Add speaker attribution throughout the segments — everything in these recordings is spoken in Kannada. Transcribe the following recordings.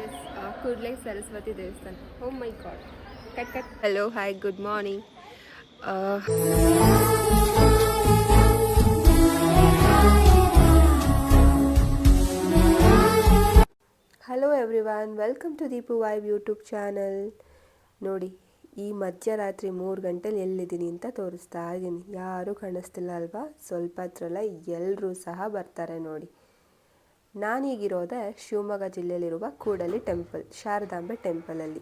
Speaker 1: ಎಸ್ ಕೂಡಲೇ ಸರಸ್ವತಿ ದೇವಸ್ಥಾನ. Oh O my God cut cut. Hello hi good morning hello every everyone welcome to Deepu vibe YouTube channel ನೋಡಿ ಈ ಮಧ್ಯರಾತ್ರಿ ಮೂರು ಗಂಟೆಲಿ ಎಲ್ಲಿದ್ದೀನಿ ಅಂತ ತೋರಿಸ್ತಾ ಇದ್ದೀನಿ. ಯಾರೂ ಕಾಣಿಸ್ತಿಲ್ಲ ಅಲ್ವಾ? ಸ್ವಲ್ಪ ಹತ್ರಲ್ಲ ಎಲ್ಲರೂ ಸಹ ಬರ್ತಾರೆ ನೋಡಿ. ನಾನೀಗಿರೋದೆ ಶಿವಮೊಗ್ಗ ಜಿಲ್ಲೆಯಲ್ಲಿರುವ ಕೂಡಲಿ ಟೆಂಪಲ್, ಶಾರದಾಂಬೆ ಟೆಂಪಲಲ್ಲಿ.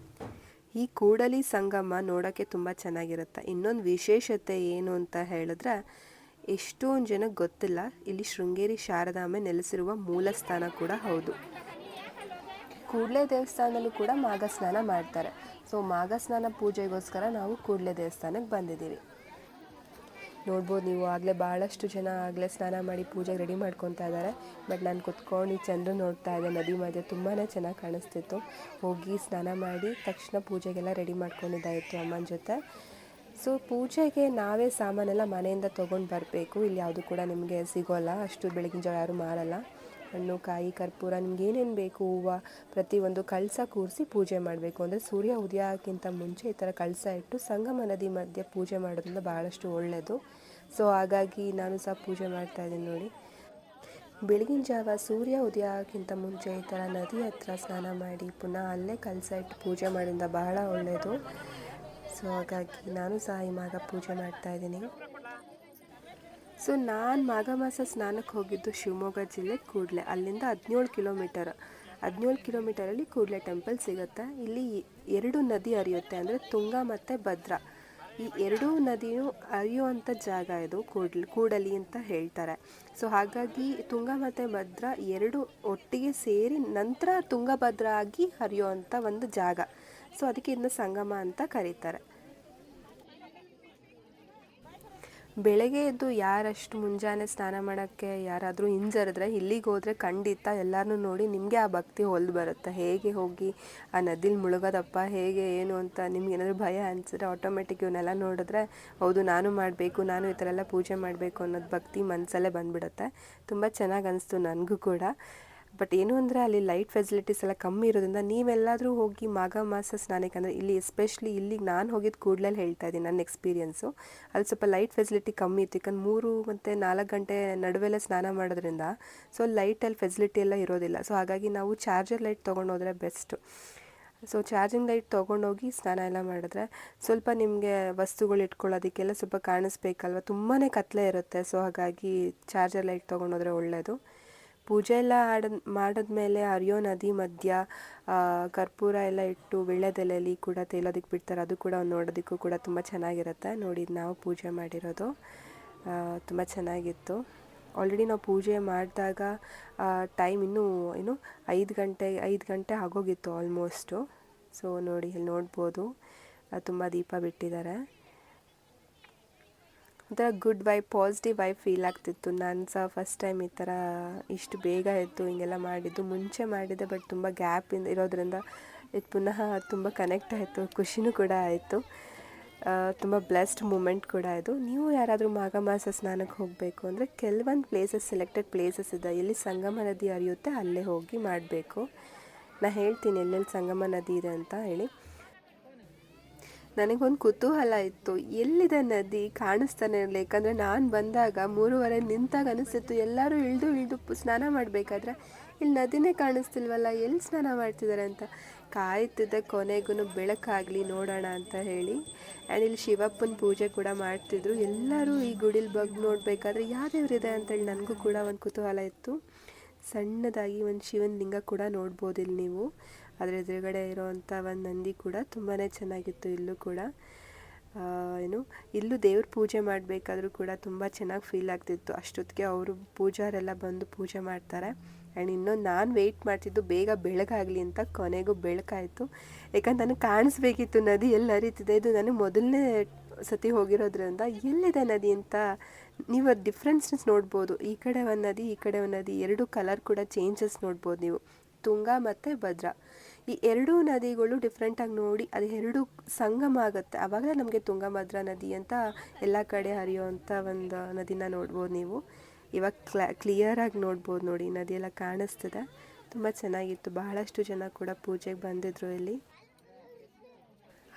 Speaker 1: ಈ ಕೂಡಲಿ ಸಂಗಮ ನೋಡೋಕ್ಕೆ ತುಂಬ ಚೆನ್ನಾಗಿರುತ್ತೆ. ಇನ್ನೊಂದು ವಿಶೇಷತೆ ಏನು ಅಂತ ಹೇಳಿದ್ರೆ, ಎಷ್ಟೊಂದು ಜನಕ್ಕೆ ಗೊತ್ತಿಲ್ಲ, ಇಲ್ಲಿ ಶೃಂಗೇರಿ ಶಾರದಾಂಬೆ ನೆಲೆಸಿರುವ ಮೂಲ ಸ್ಥಾನ ಕೂಡ ಹೌದು. ಕೂಡಲೇ ದೇವಸ್ಥಾನದಲ್ಲೂ ಕೂಡ ಮಾಘ ಸ್ನಾನ ಮಾಡ್ತಾರೆ. ಸೊ, ಮಾಘ ಸ್ನಾನ ಪೂಜೆಗೋಸ್ಕರ ನಾವು ಕೂಡಲೇ ದೇವಸ್ಥಾನಕ್ಕೆ ಬಂದಿದ್ದೀವಿ. ನೋಡ್ಬೋದು ನೀವು ಆಗಲೇ ಭಾಳಷ್ಟು ಜನ ಆಗಲೇ ಸ್ನಾನ ಮಾಡಿ ಪೂಜೆಗೆ ರೆಡಿ ಮಾಡ್ಕೊತಾ ಇದ್ದಾರೆ. ಬಟ್ ನಾನು ಕುತ್ಕೊಂಡು ಈ ಚಂದ್ರ ನೋಡ್ತಾ ಇದ್ದೆ ನದಿ ಮಧ್ಯೆ. ತುಂಬಾ ಚೆನ್ನಾಗಿ ಕಾಣಿಸ್ತಿತ್ತು. ಹೋಗಿ ಸ್ನಾನ ಮಾಡಿ ತಕ್ಷಣ ಪೂಜೆಗೆಲ್ಲ ರೆಡಿ ಮಾಡ್ಕೊಂಡಿದ್ದಾಯಿತು ಅಮ್ಮನ ಜೊತೆ. ಸೊ ಪೂಜೆಗೆ ನಾವೇ ಸಾಮಾನೆಲ್ಲ ಮನೆಯಿಂದ ತೊಗೊಂಡು ಬರಬೇಕು. ಇಲ್ಲಿ ಯಾವುದು ಕೂಡ ನಿಮಗೆ ಸಿಗೋಲ್ಲ. ಅಷ್ಟು ಬೆಳಗಿನ ಜಾವ ಯಾರು ಮಾರಲ್ಲ. ಹಣ್ಣು, ಕಾಯಿ, ಕರ್ಪೂರ ನಿಮ್ಗೆ ಏನೇನು ಬೇಕು? ಹೂವು, ಪ್ರತಿಯೊಂದು ಕಳಸ ಕೂರಿಸಿ ಪೂಜೆ ಮಾಡಬೇಕು. ಅಂದರೆ ಸೂರ್ಯ ಉದಯಕ್ಕಿಂತ ಮುಂಚೆ ಈ ಥರ ಕಳಸ ಇಟ್ಟು ಸಂಗಮ ನದಿ ಮಧ್ಯೆ ಪೂಜೆ ಮಾಡೋದ್ರಿಂದ ಭಾಳಷ್ಟು ಒಳ್ಳೆಯದು ಸೊ, ಹಾಗಾಗಿ ನಾನು ಸಹ ಪೂಜೆ ಮಾಡ್ತಾ ಇದ್ದೀನಿ ನೋಡಿ. ಬೆಳಗಿನ ಜಾವ ಸೂರ್ಯ ಉದಯಕ್ಕಿಂತ ಮುಂಚೆ ಈ ಥರ ನದಿ ಹತ್ರ ಸ್ನಾನ ಮಾಡಿ ಪುನಃ ಅಲ್ಲೇ ಕಳಸ ಇಟ್ಟು ಪೂಜೆ ಮಾಡೋದ್ರಿಂದ ಬಹಳ ಒಳ್ಳೆಯದು ಸೊ, ಹಾಗಾಗಿ ನಾನು ಸಹ ಈ ಮಾಗ ಪೂಜೆ ಮಾಡ್ತಾ ಇದ್ದೀನಿ. ಸೊ ನಾನು ಮಾಘ ಮಾಸ ಸ್ನಾನಕ್ಕೆ ಹೋಗಿದ್ದು ಶಿವಮೊಗ್ಗ ಜಿಲ್ಲೆ ಕೂಡಲೆ. ಅಲ್ಲಿಂದ ಹದಿನೇಳು ಕಿಲೋಮೀಟರ್. ಹದಿನೇಳು ಕಿಲೋಮೀಟರಲ್ಲಿ ಕೂಡಲೆ ಟೆಂಪಲ್ ಸಿಗುತ್ತೆ. ಇಲ್ಲಿ ಎರಡು ನದಿ ಹರಿಯುತ್ತೆ ಅಂದರೆ ತುಂಗಾ ಮತ್ತು ಭದ್ರಾ. ಈ ಎರಡೂ ನದಿಯು ಹರಿಯುವಂಥ ಜಾಗ ಇದು ಕೂಡ್ಲಿ, ಕೂಡಲಿ ಅಂತ ಹೇಳ್ತಾರೆ. ಸೊ ಹಾಗಾಗಿ ತುಂಗಾ ಮತ್ತು ಭದ್ರಾ ಎರಡು ಒಟ್ಟಿಗೆ ಸೇರಿ ನಂತರ ತುಂಗಭದ್ರಾ ಆಗಿ ಹರಿಯುವಂಥ ಒಂದು ಜಾಗ. ಸೊ ಅದಕ್ಕೆ ಇದನ್ನ ಸಂಗಮ ಅಂತ ಕರೀತಾರೆ. ಬೆಳಗ್ಗೆ ಎದ್ದು ಯಾರಷ್ಟು ಮುಂಜಾನೆ ಸ್ನಾನ ಮಾಡೋಕ್ಕೆ ಯಾರಾದರೂ ಹಿಂಜರಿದ್ರೆ, ಇಲ್ಲಿಗೆ ಹೋದರೆ ಖಂಡಿತ ಎಲ್ಲರನ್ನೂ ನೋಡಿ ನಿಮಗೆ ಆ ಭಕ್ತಿ ಹೊಲ್ದು ಬರುತ್ತೆ. ಹೇಗೆ ಹೋಗಿ ಆ ನದಿಲಿ ಮುಳುಗೋದಪ್ಪ, ಹೇಗೆ ಏನು ಅಂತ ನಿಮ್ಗೆ ಏನಾದರೂ ಭಯ ಅನಿಸಿದ್ರೆ ಆಟೋಮೆಟಿಕ್ ಇವನ್ನೆಲ್ಲ ನೋಡಿದ್ರೆ, ಹೌದು ನಾನು ಮಾಡಬೇಕು, ನಾನು ಈ ಥರ ಎಲ್ಲ ಪೂಜೆ ಮಾಡಬೇಕು ಅನ್ನೋದು ಭಕ್ತಿ ಮನಸ್ಸಲ್ಲೇ ಬಂದುಬಿಡುತ್ತೆ. ತುಂಬ ಚೆನ್ನಾಗಿ ಅನಿಸ್ತು ನನಗೂ ಕೂಡ. ಬಟ್ ಏನು ಅಂದರೆ ಅಲ್ಲಿ ಲೈಟ್ ಫೆಸಿಲಿಟೀಸ್ ಎಲ್ಲ ಕಮ್ಮಿ ಇರೋದ್ರಿಂದ ನೀವೆಲ್ಲಾದರೂ ಹೋಗಿ ಮಾಘ ಮಾಸ ಸ್ನಾನಕ್ಕೆ ಅಂದರೆ ಇಲ್ಲಿ ಎಸ್ಪೆಷಲಿ ಇಲ್ಲಿಗೆ ನಾನು ಹೋಗಿದ್ದು ಕೂಡಲಲ್ಲಿ ಹೇಳ್ತಾ ಇದ್ದೀನಿ ನನ್ನ ಎಕ್ಸ್ಪೀರಿಯೆನ್ಸು ಅಲ್ಲಿ ಸ್ವಲ್ಪ ಲೈಟ್ ಫೆಸಿಲಿಟಿ ಕಮ್ಮಿ ಇತ್ತು. ಯಾಕಂದ್ರೆ ಮೂರು ಮತ್ತು ನಾಲ್ಕು ಗಂಟೆ ನಡುವೆಲ್ಲ ಸ್ನಾನ ಮಾಡೋದ್ರಿಂದ ಸೊ ಲೈಟಲ್ಲಿ ಫೆಸಿಲಿಟಿ ಎಲ್ಲ ಇರೋದಿಲ್ಲ. ಸೊ ಹಾಗಾಗಿ ನಾವು ಚಾರ್ಜರ್ ಲೈಟ್ ತೊಗೊಂಡು ಹೋದರೆ ಬೆಸ್ಟು ಸೊ ಚಾರ್ಜಿಂಗ್ ಲೈಟ್ ತೊಗೊಂಡೋಗಿ ಸ್ನಾನ ಎಲ್ಲ ಮಾಡಿದ್ರೆ ಸ್ವಲ್ಪ ನಿಮಗೆ ವಸ್ತುಗಳು ಇಟ್ಕೊಳ್ಳೋದಕ್ಕೆಲ್ಲ ಸ್ವಲ್ಪ ಕಾಣಿಸ್ಬೇಕಲ್ವ? ತುಂಬಾ ಕತ್ತಲೆ ಇರುತ್ತೆ. ಸೊ ಹಾಗಾಗಿ ಚಾರ್ಜರ್ ಲೈಟ್ ತೊಗೊಂಡೋದ್ರೆ ಒಳ್ಳೆಯದು ಪೂಜೆ ಎಲ್ಲ ಆಡ ಮಾಡಿದ್ಮೇಲೆ ಹರಿಯೋ ನದಿ ಮಧ್ಯ ಕರ್ಪೂರ ಎಲ್ಲ ಇಟ್ಟು ವೀಳ್ಯದೆಲೆಯಲ್ಲಿ ಕೂಡ ತೇಲೋದಕ್ಕೆ ಬಿಡ್ತಾರೆ. ಅದು ಕೂಡ ನೋಡೋದಕ್ಕೂ ಕೂಡ ತುಂಬ ಚೆನ್ನಾಗಿರುತ್ತೆ. ನೋಡಿ, ನಾವು ಪೂಜೆ ಮಾಡಿರೋದು ತುಂಬ ಚೆನ್ನಾಗಿತ್ತು. ಆಲ್ರೆಡಿ ನಾವು ಪೂಜೆ ಮಾಡಿದಾಗ ಟೈಮ್ ಇನ್ನೂ, ಏನು, ಐದು ಗಂಟೆ ಐದು ಗಂಟೆ ಆಗೋಗಿತ್ತು ಆಲ್ಮೋಸ್ಟು ಸೊ ನೋಡಿ, ಇಲ್ಲಿ ನೋಡ್ಬೋದು. ತುಂಬ ದೀಪ ಬಿಟ್ಟಿದ್ದಾರೆ. ಒಂಥರ good vibe positive vibe feel ಆಗ್ತಿತ್ತು. ನಾನು ಸಹ ಫಸ್ಟ್ ಟೈಮ್ ಈ ಥರ ಇಷ್ಟು ಬೇಗ ಎದ್ದು ಹಿಂಗೆಲ್ಲ ಮಾಡಿದ್ದು. ಮುಂಚೆ ಮಾಡಿದ್ದೆ ಬಟ್ ತುಂಬ ಗ್ಯಾಪ್ ಇರೋದ್ರಿಂದ ಇದು ಪುನಃ ತುಂಬ ಕನೆಕ್ಟ್ ಆಯಿತು. ಖುಷಿನೂ ಕೂಡ ಆಯಿತು. ತುಂಬ ಬ್ಲೆಸ್ಡ್ ಮೂಮೆಂಟ್ ಕೂಡ ಇದು. ನೀವು ಯಾರಾದರೂ ಮಾಘ ಮಾಸ ಸ್ನಾನಕ್ಕೆ ಹೋಗಬೇಕು ಅಂದರೆ ಕೆಲವೊಂದು ಪ್ಲೇಸಸ್ ಸೆಲೆಕ್ಟೆಡ್ ಪ್ಲೇಸಸ್ ಇದೆ. ಎಲ್ಲಿ ಸಂಗಮ ನದಿ ಹರಿಯುತ್ತೆ, ಅಲ್ಲೇ ಹೋಗಿ ಮಾಡಬೇಕು. ನಾನು ಹೇಳ್ತೀನಿ, ಎಲ್ಲೆಲ್ಲಿ ಸಂಗಮ ನದಿ ಇದೆ ಅಂತ ಹೇಳಿ. ನನಗೊಂದು ಕುತೂಹಲ ಇತ್ತು. ಎಲ್ಲಿದೆ ನದಿ? ಕಾಣಿಸ್ತಾನೆ ಇರಲಿಲ್ಲ ಯಾಕಂದರೆ ನಾನು ಬಂದಾಗ ಮೂರುವರೆ ನಿಂತಾಗ ಅನಿಸ್ತಿತ್ತು. ಎಲ್ಲರೂ ಇಳಿದು ಇಳಿದು ಸ್ನಾನ ಮಾಡಬೇಕಾದ್ರೆ ಇಲ್ಲಿ ನದಿನೇ ಕಾಣಿಸ್ತಿಲ್ವಲ್ಲ ಎಲ್ಲಿ ಸ್ನಾನ ಮಾಡ್ತಿದ್ದಾರೆ ಅಂತ. ಕಾಯ್ತಿದ್ದೆ ಕೊನೆಗೂ ಬೆಳಕಾಗಲಿ ನೋಡೋಣ ಅಂತ ಹೇಳಿ. ಆ್ಯಂಡ್ ಇಲ್ಲಿ ಶಿವಪ್ಪನ ಪೂಜೆ ಕೂಡ ಮಾಡ್ತಿದ್ರು. ಎಲ್ಲರೂ ಈ ಗುಡಿಲಿ ಬಗ್ಗೆ ನೋಡಬೇಕಾದ್ರೆ ಯಾವ್ಯಾವ್ರಿದೆ ಅಂತೇಳಿ ನನಗೂ ಕೂಡ ಒಂದು ಕುತೂಹಲ ಇತ್ತು. ಸಣ್ಣದಾಗಿ ಒಂದು ಶಿವನ ಲಿಂಗ ಕೂಡ ನೋಡ್ಬೋದು ಇಲ್ಲಿ ನೀವು. ಅದರ ಎದುರುಗಡೆ ಇರೋವಂಥ ಒಂದು ನಂದಿ ಕೂಡ ತುಂಬಾ ಚೆನ್ನಾಗಿತ್ತು ಇಲ್ಲೂ ಕೂಡ. ಏನು, ಇಲ್ಲೂ ದೇವ್ರ ಪೂಜೆ ಮಾಡಬೇಕಾದ್ರೂ ಕೂಡ ತುಂಬ ಚೆನ್ನಾಗಿ ಫೀಲ್ ಆಗ್ತಿತ್ತು. ಅಷ್ಟೊತ್ತಿಗೆ ಅವರು ಪೂಜಾರೆಲ್ಲ ಬಂದು ಪೂಜೆ ಮಾಡ್ತಾರೆ. ಆ್ಯಂಡ್ ಇನ್ನೂ ನಾನು ವೆಯ್ಟ್ ಮಾಡ್ತಿದ್ದು ಬೇಗ ಬೆಳಗಾಗಲಿ ಅಂತ ಕೊನೆಗೂ ಬೆಳಕಾಯಿತು. ಯಾಕಂದ್ರೆ ನನಗೆ ಕಾಣಿಸ್ಬೇಕಿತ್ತು, ನದಿ ಎಲ್ಲ ಹರಿತಿದೆ? ಇದು ನನಗೆ ಮೊದಲನೇ ಸತಿ ಹೋಗಿರೋದ್ರಿಂದ ಎಲ್ಲಿದೆ ನದಿ ಅಂತ ನೀವು ಅದು ಡಿಫ್ರೆನ್ಸಸ್ ನೋಡ್ಬೋದು. ಈ ಕಡೆ ಒಂದು ನದಿ, ಈ ಕಡೆ ಒಂದು ನದಿ, ಎರಡು ಕಲರ್ ಕೂಡ ಚೇಂಜಸ್ ನೋಡ್ಬೋದು ನೀವು. ತುಂಗಾ ಮತ್ತು ಭದ್ರಾ. ಈ ಎರಡೂ ನದಿಗಳು ಡಿಫ್ರೆಂಟಾಗಿ ನೋಡಿ ಅದು ಎರಡು ಸಂಗಮ ಆಗುತ್ತೆ. ಆವಾಗಲೇ ನಮಗೆ ತುಂಗಭದ್ರಾ ನದಿ ಅಂತ ಎಲ್ಲ ಕಡೆ ಹರಿಯುವಂಥ ಒಂದು ನದಿನ ನೋಡ್ಬೋದು ನೀವು. ಇವಾಗ ಕ್ಲಿಯರ್ ಕ್ಲಿಯರಾಗಿ ನೋಡ್ಬೋದು ನೋಡಿ ನದಿ ಎಲ್ಲ ಕಾಣಿಸ್ತದೆ. ತುಂಬ ಚೆನ್ನಾಗಿತ್ತು. ಬಹಳಷ್ಟು ಜನ ಕೂಡ ಪೂಜೆಗೆ ಬಂದಿದ್ರು ಇಲ್ಲಿ.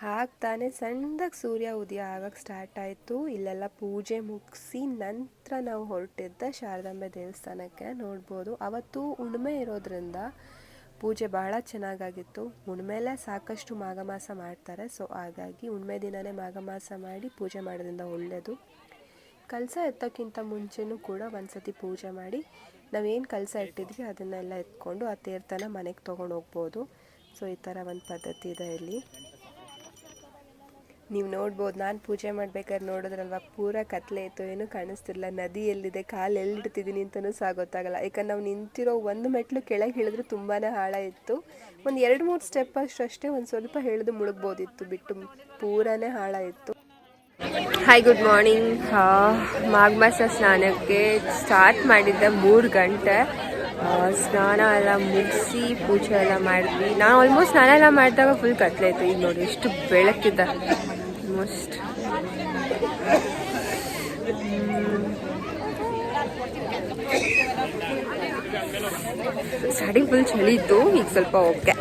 Speaker 1: ಹಾಗೆ ತಾನೇ ಸಣ್ಣದಾಗಿ ಸೂರ್ಯ ಉದಯ ಆಗಕ್ಕೆ ಸ್ಟಾರ್ಟ್ ಆಯಿತು. ಇಲ್ಲೆಲ್ಲ ಪೂಜೆ ಮುಗಿಸಿ ನಂತರ ನಾವು ಹೊರಟಿದ್ದ ಶಾರದಾಂಬೆ ದೇವಸ್ಥಾನಕ್ಕೆ ನೋಡ್ಬೋದು. ಅವತ್ತು ಉಣ್ಮೆ ಇರೋದ್ರಿಂದ ಪೂಜೆ ಬಹಳ ಚೆನ್ನಾಗಾಗಿತ್ತು. ಹುಣ್ಮೇಲೆ ಸಾಕಷ್ಟು ಮಾಘಮಾಸ ಮಾಡ್ತಾರೆ. ಸೊ ಹಾಗಾಗಿ ಹುಣ್ಮೆ ದಿನವೇ ಮಾಘಮಾಸ ಮಾಡಿ ಪೂಜೆ ಮಾಡೋದ್ರಿಂದ ಒಳ್ಳೆಯದು ಕಲಸ ಎತ್ತಕ್ಕಿಂತ ಮುಂಚೆನೂ ಕೂಡ ಒಂದ್ಸತಿ ಪೂಜೆ ಮಾಡಿ. ನಾವೇನು ಕಲಸ ಇಟ್ಟಿದ್ವಿ ಅದನ್ನೆಲ್ಲ ಎತ್ಕೊಂಡು ಆ ತೀರ್ಥನ ಮನೆಗೆ ತೊಗೊಂಡು ಹೋಗ್ಬೋದು. ಸೊ ಈ ಥರ ಒಂದು ಪದ್ಧತಿ ಇದೆ ಇಲ್ಲಿ. ನೀವು ನೋಡ್ಬೋದು, ನಾನು ಪೂಜೆ ಮಾಡ್ಬೇಕಾದ್ರೆ ನೋಡಿದ್ರಲ್ವ, ಪೂರ ಕತ್ಲೆ ಇತ್ತು, ಏನೂ ಕಾಣಿಸ್ತಿಲ್ಲ ನದಿ ಎಲ್ಲಿದೆ, ಕಾಲು ಎಲ್ಲಿಡ್ತಿದ್ದೀನಿ ಅಂತಲೂ ಸಹ ಗೊತ್ತಾಗಲ್ಲ. ಯಾಕಂದ್ರೆ ನಾವು ನಿಂತಿರೋ ಒಂದು ಮೆಟ್ಲು ಕೆಳಗೆ ಹೇಳಿದ್ರೆ ತುಂಬಾ ಹಾಳ ಇತ್ತು ಒಂದು ಎರಡು ಮೂರು ಸ್ಟೆಪ್ ಅಷ್ಟೇ ಒಂದು ಸ್ವಲ್ಪ ಹೇಳಿದು ಮುಳುಗ್ಬೋದಿತ್ತು, ಬಿಟ್ಟು ಪೂರನೇ ಹಾಳ ಇತ್ತು ಹಾಯ್ ಗುಡ್ ಮಾರ್ನಿಂಗ್ ಮಾಘ ಮಾಸ ಸ್ನಾನಕ್ಕೆ ಸ್ಟಾರ್ಟ್ ಮಾಡಿದ್ದೆ ಮೂರು ಗಂಟೆ. ಸ್ನಾನ ಎಲ್ಲ ಮುಗಿಸಿ ಪೂಜೆ ಎಲ್ಲ ಮಾಡಿದ್ವಿ. ನಾನು ಆಲ್ಮೋಸ್ಟ್ ಸ್ನಾನ ಎಲ್ಲ ಮಾಡಿದಾಗ ಫುಲ್ ಕತ್ಲೆ ಇತ್ತು. ಈಗ ನೋಡಿ, ಎಷ್ಟು ಬೆಳಕಿದೆ. ಆಲ್ಮೋಸ್ಟ್ ಸ್ಟಾರ್ಟಿಂಗ್ ಫುಲ್ ಚಳಿ ಇತ್ತು ಈಗ ಸ್ವಲ್ಪ ಓಕೆ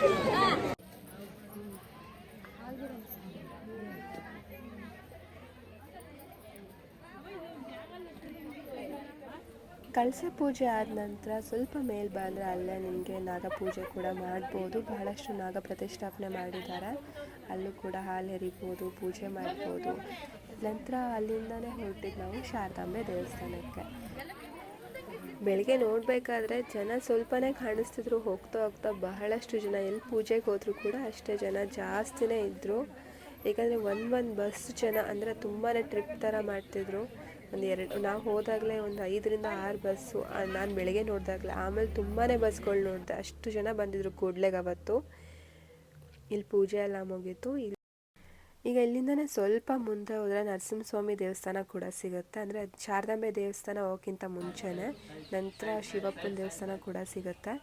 Speaker 1: ಕಳಸ ಪೂಜೆ ಆದ ನಂತರ ಸ್ವಲ್ಪ ಮೇಲೆ ಬಂದರೆ ಅಲ್ಲೇ ನಿಮಗೆ ನಾಗ ಪೂಜೆ ಕೂಡ ಮಾಡ್ಬೋದು. ಬಹಳಷ್ಟು ನಾಗ ಪ್ರತಿಷ್ಠಾಪನೆ ಮಾಡಿದ್ದಾರೆ. ಅಲ್ಲೂ ಕೂಡ ಹಾಲು ಎರಿಬೋದು, ಪೂಜೆ ಮಾಡ್ಬೋದು. ನಂತರ ಅಲ್ಲಿಂದಲೇ ಹೊರಟಿದ್ದು ನಾವು ಶಾರದಾಂಬೆ ದೇವಸ್ಥಾನಕ್ಕೆ. ಬೆಳಿಗ್ಗೆ ನೋಡಬೇಕಾದ್ರೆ ಜನ ಸ್ವಲ್ಪನೇ ಕಾಣಿಸ್ತಿದ್ರು. ಹೋಗ್ತಾ ಹೋಗ್ತಾ ಬಹಳಷ್ಟು ಜನ ಎಲ್ಲಿ ಪೂಜೆಗೆ ಹೋದರೂ ಕೂಡ ಅಷ್ಟೇ ಜನ ಜಾಸ್ತಿನೇ ಇದ್ದರು ಏಕೆಂದರೆ ಒಂದು ಒಂದು ಬಸ್ ಜನ ಅಂದರೆ ತುಂಬಾ ಟ್ರಿಪ್ ಥರ ಮಾಡ್ತಿದ್ರು. ಒಂದು ಎರಡು ನಾವು ಹೋದಾಗಲೇ ಒಂದು ಐದರಿಂದ ಆರು ಬಸ್ಸು ನಾನು ಬೆಳಗ್ಗೆ ನೋಡಿದಾಗಲೇ, ಆಮೇಲೆ ತುಂಬಾ ಬಸ್ಗಳು ನೋಡಿದೆ, ಅಷ್ಟು ಜನ ಬಂದಿದ್ರು ಕೂಡ್ಲೆಗೆ ಅವತ್ತು. ಇಲ್ಲಿ ಪೂಜೆ ಎಲ್ಲ ಮುಗೀತು ಇಲ್ಲಿ ಈಗ ಇಲ್ಲಿಂದನೇ ಸ್ವಲ್ಪ ಮುಂದೆ ಹೋದರೆ ನರಸಿಂಹಸ್ವಾಮಿ ದೇವಸ್ಥಾನ ಕೂಡ ಸಿಗುತ್ತೆ. ಅಂದರೆ ಶಾರದಾಂಬೆ ದೇವಸ್ಥಾನ ಹೋಗೋಕ್ಕಿಂತ ಮುಂಚೆನೇ ನಂತರ ಶಿವಪ್ಪನ ದೇವಸ್ಥಾನ ಕೂಡ ಸಿಗುತ್ತೆ.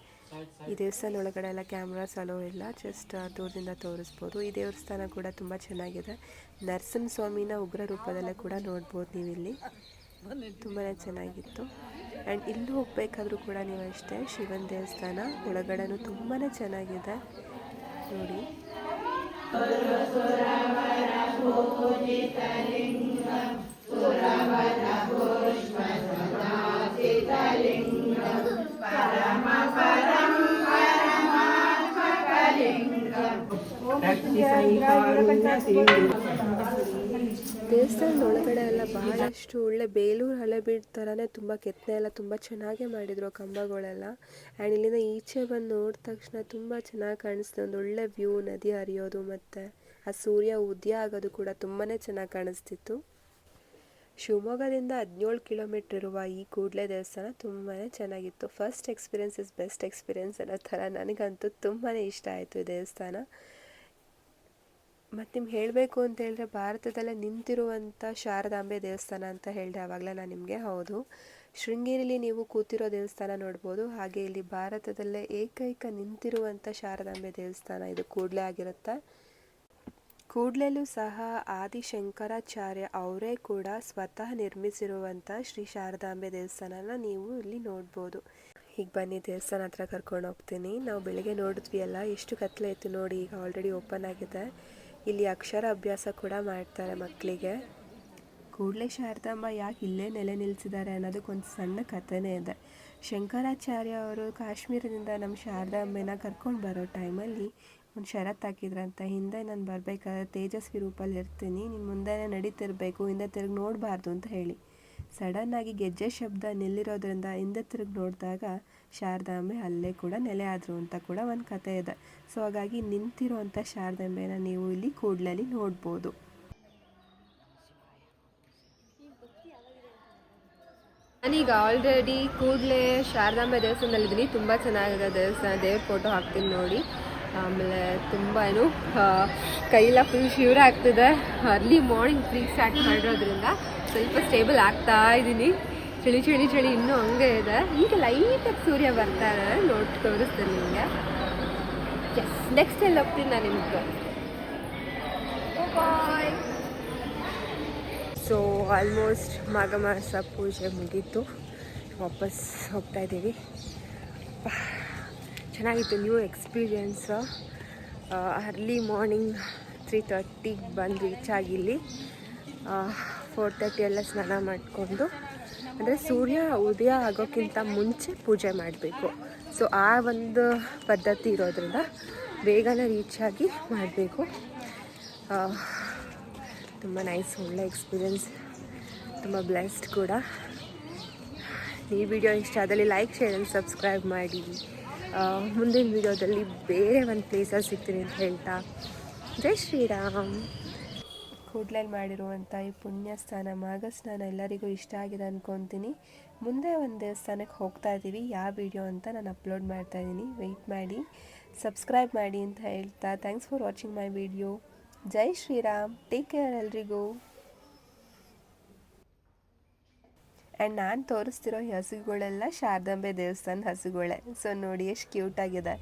Speaker 1: ಈ ದೇವಸ್ಥಾನ ಒಳಗಡೆ ಎಲ್ಲ ಕ್ಯಾಮ್ರಾಸ್ ಅಲೋ ಇಲ್ಲ ಜಸ್ಟ್ ದೂರದಿಂದ ತೋರಿಸ್ಬೋದು. ಈ ದೇವಸ್ಥಾನ ಕೂಡ ತುಂಬ ಚೆನ್ನಾಗಿದೆ. ನರಸಿಂಹಸ್ವಾಮಿನ ಉಗ್ರ ರೂಪದಲ್ಲೇ ಕೂಡ ನೋಡ್ಬೋದು ನೀವು ಇಲ್ಲಿ ತುಂಬಾ ಚೆನ್ನಾಗಿತ್ತು. ಆ್ಯಂಡ್ ಇಲ್ಲಿ ಹೋಗಬೇಕಾದ್ರೂ ಕೂಡ ನೀವು ಅಷ್ಟೇ ಶಿವನ ದೇವಸ್ಥಾನ ಒಳಗಡೆನೂ ತುಂಬಾ ಚೆನ್ನಾಗಿದೆ. ನೋಡಿ. ದೇವಸ್ಥಾನದ ಒಳಗಡೆ ಎಲ್ಲ ಬಹಳಷ್ಟು ಒಳ್ಳೆ ಬೇಲೂರು ಹಳೆಬೀಡು ಥರನೇ ತುಂಬ ಕೆತ್ತನೆ ಎಲ್ಲ ತುಂಬ ಚೆನ್ನಾಗೇ ಮಾಡಿದ್ರು ಕಂಬಗಳೆಲ್ಲ. ಆ್ಯಂಡ್ ಇಲ್ಲಿಂದ ಈಚೆ ಬಂದು ನೋಡಿದ ತಕ್ಷಣ ತುಂಬ ಚೆನ್ನಾಗಿ ಕಾಣಿಸ್ತದೆ. ಒಂದು ಒಳ್ಳೆ ವ್ಯೂ ನದಿ ಹರಿಯೋದು ಮತ್ತು ಆ ಸೂರ್ಯ ಉದಯ ಆಗೋದು ಕೂಡ ತುಂಬಾ ಚೆನ್ನಾಗಿ ಕಾಣಿಸ್ತಿತ್ತು. ಶಿವಮೊಗ್ಗದಿಂದ ಹದಿನೇಳು ಕಿಲೋಮೀಟ್ರ್ ಇರುವ ಈ ಕೂಡಲೇ ದೇವಸ್ಥಾನ ತುಂಬಾ ಚೆನ್ನಾಗಿತ್ತು. First experience is best experience ಅನ್ನೋ ಥರ ನನಗಂತೂ ತುಂಬಾ ಇಷ್ಟ ಆಯಿತು ಈ ದೇವಸ್ಥಾನ. ಮತ್ತು ನಿಮ್ಗೆ ಹೇಳಬೇಕು ಅಂತ ಹೇಳಿದ್ರೆ ಭಾರತದಲ್ಲೇ ನಿಂತಿರುವಂಥ ಶಾರದಾಂಬೆ ದೇವಸ್ಥಾನ ಅಂತ ಹೇಳಿದೆ ಆವಾಗಲೇ ನಾನು ನಿಮಗೆ. ಹೌದು. ಶೃಂಗೇರಿಲಿ ನೀವು ಕೂತಿರೋ ದೇವಸ್ಥಾನ ನೋಡ್ಬೋದು. ಹಾಗೆ ಇಲ್ಲಿ ಭಾರತದಲ್ಲೇ ಏಕೈಕ ನಿಂತಿರುವಂಥ ಶಾರದಾಂಬೆ ದೇವಸ್ಥಾನ ಇದು ಕೂಡಲೇ ಆಗಿರುತ್ತೆ. ಕೂಡ್ಲೆಲ್ಲೂ ಸಹ ಆದಿಶಂಕರಾಚಾರ್ಯ ಅವರೇ ಕೂಡ ಸ್ವತಃ ನಿರ್ಮಿಸಿರುವಂಥ ಶ್ರೀ ಶಾರದಾಂಬೆ ದೇವಸ್ಥಾನನ ನೀವು ಇಲ್ಲಿ ನೋಡ್ಬೋದು. ಈಗ ಬನ್ನಿ, ದೇವಸ್ಥಾನ ಹತ್ರ ಕರ್ಕೊಂಡು ಹೋಗ್ತೀನಿ. ನಾವು ಬೆಳಿಗ್ಗೆ ನೋಡಿದ್ವಿ ಅಲ್ಲ, ಎಷ್ಟು ಕತ್ಲೆ ಇತ್ತು ನೋಡಿ, ಈಗ ಆಲ್ರೆಡಿ ಓಪನ್ ಆಗಿದೆ. ಇಲ್ಲಿ ಅಕ್ಷರ ಅಭ್ಯಾಸ ಕೂಡ ಮಾಡ್ತಾರೆ ಮಕ್ಕಳಿಗೆ. ಕೂಡಲೇ ಶಾರದಾಂಬ ಯಾಕೆ ಇಲ್ಲೇ ನೆಲೆ ನಿಲ್ಲಿಸಿದ್ದಾರೆ ಅನ್ನೋದಕ್ಕೊಂದು ಸಣ್ಣ ಕಥೆನೇ ಇದೆ. ಶಂಕರಾಚಾರ್ಯ ಅವರು ಕಾಶ್ಮೀರದಿಂದ ನಮ್ಮ ಶಾರದಾಂಬೆನ ಕರ್ಕೊಂಡು ಬರೋ ಟೈಮಲ್ಲಿ ಒಂದು ಷರತ್ತು ಹಾಕಿದ್ರಂತ, ಹಿಂದೆ ನಾನು ಬರಬೇಕಾದ್ರೆ ತೇಜಸ್ವಿ ರೂಪಲ್ಲಿ ಇರ್ತೀನಿ, ನೀನು ಮುಂದೆನೇ ನಡೀತಿರ್ಬೇಕು, ಹಿಂದೆ ತಿರುಗಿ ನೋಡಬಾರ್ದು ಅಂತ ಹೇಳಿ. ಸಡನ್ನಾಗಿ ಗೆಜ್ಜೆ ಶಬ್ದ ನಿಲ್ಲಿರೋದ್ರಿಂದ ಹಿಂದೆ ತಿರುಗಿ ನೋಡಿದಾಗ ಶಾರದಾಂಬೆ ಅಲ್ಲೇ ಕೂಡ ನೆಲೆ ಆದರು ಅಂತ ಕೂಡ ಒಂದು ಕತೆ ಇದೆ. ಸೊ ಹಾಗಾಗಿ ನಿಂತಿರುವಂಥ ಶಾರದಾಂಬೆನ ನೀವು ಇಲ್ಲಿ ಕೂಡ್ಲಲ್ಲಿ ನೋಡ್ಬೋದು. ನಾನೀಗ ಆಲ್ರೆಡಿ ಕೂಡಲೇ ಶಾರದಾಂಬೆ ದೇವಸ್ಥಾನದಲ್ಲಿದ್ದೀನಿ. ತುಂಬ ಚೆನ್ನಾಗಿದೆ ದೇವಸ್ಥಾನ. ದೇವ್ರ ಫೋಟೋ ಹಾಕ್ತೀನಿ ನೋಡಿ. ಆಮೇಲೆ ತುಂಬ ಏನು ಕೈಲ ಫುಲ್ ಶಿವರ ಆಗ್ತಿದೆ. ಅರ್ಲಿ ಮಾರ್ನಿಂಗ್ ಫ್ರೀ ಸ್ಟಾರ್ಟ್ ಮಾಡಿರೋದ್ರಿಂದ ಸ್ವಲ್ಪ ಸ್ಟೇಬಲ್ ಆಗ್ತಾ ಇದ್ದೀನಿ ಚಳಿ ಚಳಿ ಚಳಿ ಇನ್ನೂ ಹಂಗೆ ಇದೆ. ಈಗ ಲೈಟಾಗಿ ಸೂರ್ಯ ಬರ್ತಾರೆ ನೋಡಿ ತೋರಿಸ್ತೀನಿ ನಿಮಗೆ. ಎಸ್ ನೆಕ್ಸ್ಟ್ ಎಲ್ಲಿ ಹೋಗ್ತೀನಿ ನಾನು ನಿಮ್ಗೆ. ಸೊ ಆಲ್ಮೋಸ್ಟ್ ಮಾಘ ಮಾಸ ಪೂಜೆ ಮುಗೀತು. ವಾಪಸ್ ಹೋಗ್ತಾ ಇದ್ದೀವಿ. ಚೆನ್ನಾಗಿತ್ತು new experience early morning three ತರ್ಟಿಗೆ ಬಂದು ರೀಚ್ ಆಗಿಲ್ಲಿ. ಫೋರ್ ತರ್ಟಿ ಎಲ್ಲ ಸ್ನಾನ ಮಾಡಿಕೊಂಡು ಅಂದರೆ ಸೂರ್ಯ ಉದಯ ಆಗೋಕ್ಕಿಂತ ಮುಂಚೆ ಪೂಜೆ ಮಾಡಬೇಕು. ಸೊ ಆ ಒಂದು ಪದ್ಧತಿ ಇರೋದ್ರಿಂದ ಬೇಗನೆ ರೀಚ್ ಆಗಿ ಮಾಡಬೇಕು. ತುಂಬ ನೈಸ್ ಒಳ್ಳೆ ಎಕ್ಸ್ಪೀರಿಯೆನ್ಸ್ ತುಂಬ ಬ್ಲೆಸ್ಡ್ ಕೂಡ. ಈ ವಿಡಿಯೋ ಇಷ್ಟ ಆದಲ್ಲಿ ಲೈಕ್ ಶೇರ್ ಆ್ಯಂಡ್ ಸಬ್ಸ್ಕ್ರೈಬ್ ಮಾಡಿ. ಮುಂದಿನ ವಿಡಿಯೋದಲ್ಲಿ ಬೇರೆ ಒಂದು ಪ್ಲೇಸಲ್ಲಿ ಸಿಗ್ತೀನಿ ಅಂತ ಹೇಳ್ತಾ. ಜೈ ಶ್ರೀರಾಮ್. ಕೂಡ್ಲಲ್ಲಿ ಮಾಡಿರುವಂಥ ಈ ಪುಣ್ಯ ಸ್ನಾನ ಮಾಘ ಸ್ನಾನ ಎಲ್ಲರಿಗೂ ಇಷ್ಟ ಆಗಿದೆ ಅಂದ್ಕೊತೀನಿ ಮುಂದೆ ಒಂದು ದೇವಸ್ಥಾನಕ್ಕೆ ಹೋಗ್ತಾ ಇದ್ದೀವಿ ಯಾವ ವಿಡಿಯೋ ಅಂತ ನಾನು ಅಪ್ಲೋಡ್ ಮಾಡ್ತಾ ಇದ್ದೀನಿ ವೆಯ್ಟ್ ಮಾಡಿ. ಸಬ್ಸ್ಕ್ರೈಬ್ ಮಾಡಿ ಅಂತ ಹೇಳ್ತಾ. Thanks for watching my video Jai Shriram take care ಎಲ್ರಿಗೂ. ಆ್ಯಂಡ್ ನಾನು ತೋರಿಸ್ತಿರೋ ಹಸುಗಳೆಲ್ಲ ಶಾರದಾಂಬೆ ದೇವಸ್ಥಾನದ ಹಸುಗಳೇ. ಸೊ ನೋಡಿ, ಎಷ್ಟು ಕ್ಯೂಟ್ ಆಗಿದೆ.